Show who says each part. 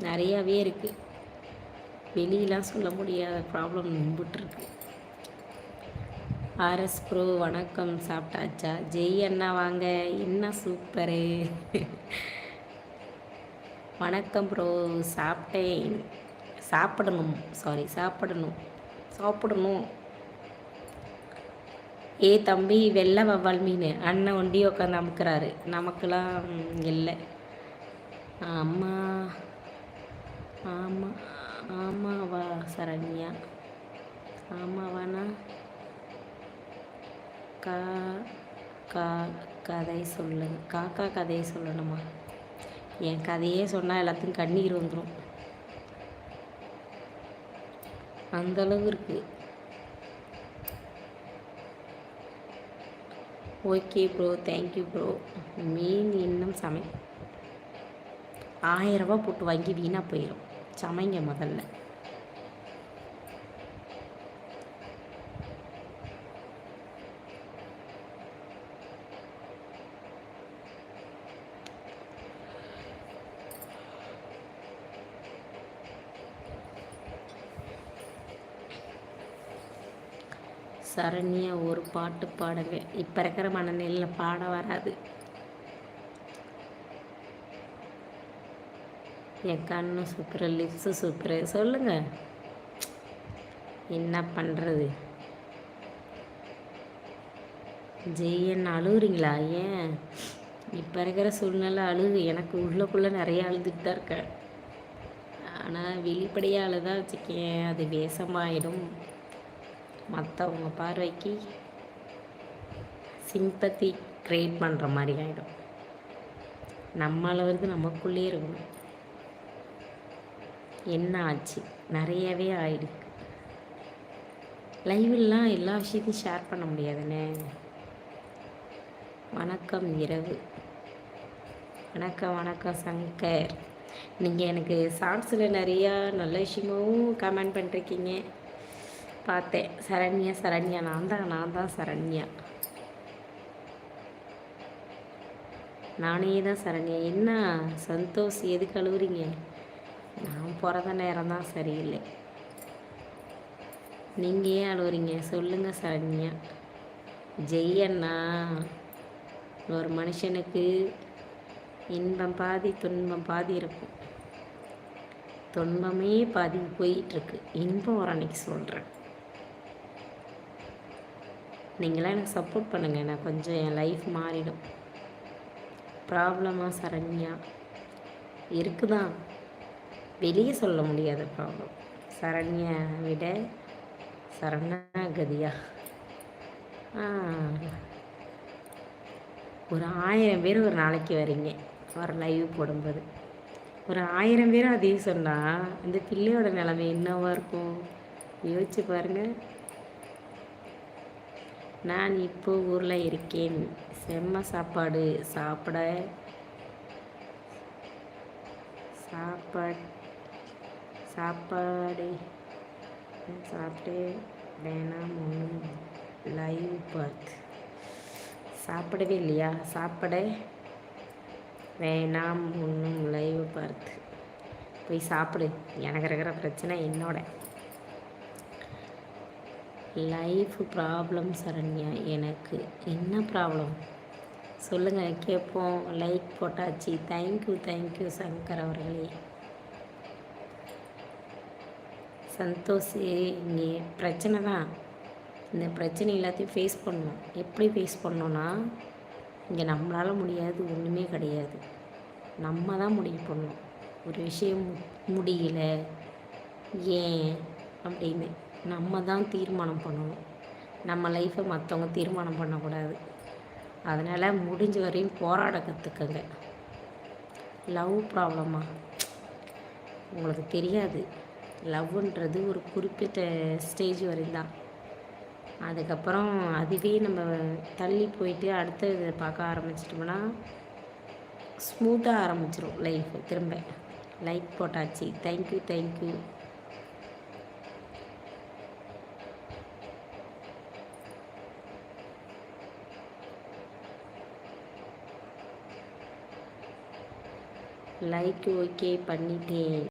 Speaker 1: நிறையாவே இருக்குது வெளியெலாம் சொல்ல முடியாத ப்ராப்ளம் நம்பிட்டுருக்கு ஆர்எஸ் ப்ரோ வணக்கம் சாப்பிட்டாச்சா? ஜெய் அண்ணா வாங்க. என்ன சூப்பரு வணக்கம் ப்ரோ சாப்பிட்டேன். சாப்பிடணும். சாரி சாப்பிடணும். சாப்பிடணும். ஏ தம்பி வெள்ளை வவ்வால் மீன். அண்ணன் ஒண்டி உட்காந்து அமுக்கிறாரு. நமக்கெல்லாம் இல்லை. அம்மா ஆமாம் ஆமாவா சரண்யா? ஆமாவானா கா கா கதை சொல்லுங்க காக்கா கதையை சொல்லணுமா? என் கதையே சொன்னால் எல்லாத்துக்கும் கண்ணீர் வந்துடும் அந்தளவு இருக்குது okay bro thank you bro. மீன் இன்னும் சமை. ஆயிரரூபா போட்டு வாங்கி வீணாக போயிடும் சமைங்க முதல்ல. சரண்யா ஒரு பாட்டு பாடுங்க இப்போ இருக்கிற மனநிலையில் பாட வராது. என் கண்ணு சூப்பரு லிப்ஸு சூப்பரு சொல்லுங்கள் என்ன பண்ணுறது ஜெயன் அழுகுறீங்களா ஏன்? இப்போ இருக்கிற சூழ்நிலை அழுகு. எனக்கு உள்ளக்குள்ளே நிறைய அழுதுட்டு தான் இருக்கேன். ஆனால் வெளிப்படையாக அழுதா வச்சுக்கேன். அது வேஷமாயிடும். மற்றவங்க பார்வைக்கு சிம்பத்தி க்ரியேட் பண்ணுற மாதிரி ஆகிடும் நம்ம அளவுக்கு நமக்குள்ளே இருக்கணும். என்ன ஆச்சு? நிறையவே ஆயிடுக்கு லைவ்லாம் எல்லா விஷயத்தையும் ஷேர் பண்ண முடியாதுண்ணே வணக்கம் இரவு. வணக்கம் வணக்கம் சங்கர். நீங்கள் எனக்கு சாங்ஸில் நிறையா நல்ல விஷயமும் கமெண்ட் பண்ணிருக்கீங்க. பார்த்தேன். சரண்யா சரண்யா. நான் தான் நான் தான் சரண்யா. நானே தான் சரண்யா. என்ன சந்தோஷ் எதுக்கு அழுகுறீங்க நான் பிறந்த நேரம் தான் சரியில்லை. நீங்கள் ஏன் அழுவுறீங்க? சொல்லுங்கள் சரண்யா. ஜெய்யண்ணா ஒரு மனுஷனுக்கு இன்பம் பாதி துன்பம் பாதி இருக்கும். துன்பமே பாதி போயிட்டுருக்கு. இன்பம் ஒரு அன்னைக்கு சொல்கிறேன் நீங்களாம் எனக்கு சப்போர்ட் பண்ணுங்கள் நான் கொஞ்சம் என் லைஃப் மாறிடும். ப்ராப்ளமாக சரண்யா. இருக்குதான். வெளியே சொல்ல முடியாத ப்ராப்ளம் சரண்யா விட சரணாகதியா. ஒரு ஆயிரம் பேர் ஒரு நாளைக்கு வரீங்க. ஒரு லைவ் போடும்போது. ஒரு ஆயிரம் பேர் அதையும் சொன்னால் இந்த பிள்ளையோட நிலைமை என்னவாக இருக்கும்? யோசிச்சு பாருங்கள் நான் இப்போ ஊரில் இருக்கேன். செம்ம சாப்பாடு. சாப்பிட சாப்பாடு சாப்பாடு. சாப்பிட்டு வேணாம் ஒன்றும் லைவ் பார்த்து. சாப்பிடவே இல்லையா? சாப்பிட வேணாம் ஒன்றும் லைவ் பார்த்து. போய் சாப்பிடு. எனக்கு இருக்கிற பிரச்சனை என்னோட. லைஃப் ப்ராப்ளம் சரண்யா எனக்கு என்ன ப்ராப்ளம் சொல்லுங்கள் கேட்போம். லைக் போட்டாச்சு. தேங்க்யூ தேங்க்யூ சங்கர் அவர்களே. சந்தோஷ் இங்கே பிரச்சனை தான். இந்த பிரச்சனை எல்லாத்தையும் ஃபேஸ் பண்ணணும். எப்படி ஃபேஸ் பண்ணோன்னா இங்கே நம்மளால் முடியாது ஒன்றுமே கிடையாது. நம்ம தான் முடிவு பண்ணணும். ஒரு விஷயம் முடியல ஏன் அப்படின்னு நம்ம தான் தீர்மானம் பண்ணணும். நம்ம லைஃப்பை மற்றவங்க தீர்மானம் பண்ணக்கூடாது. அதனால் முடிஞ்ச வரையும் போராட கற்றுக்கங்க லவ் ப்ராப்ளமா உங்களுக்கு தெரியாது. லவ்ன்றது ஒரு குறிப்பிட்ட ஸ்டேஜ் வரையும் தான் அதுக்கப்புறம் அதுவே நம்ம தள்ளி போயிட்டு அடுத்த இதை பார்க்க ஆரம்பிச்சிட்டோம்னா ஸ்மூத்தாக ஆரம்பிச்சிடும் லைஃப் திரும்ப. லைக் போட்டாச்சு. தேங்க்யூ தேங்க்யூ லைக் ஓகே பண்ணிட்டேன்.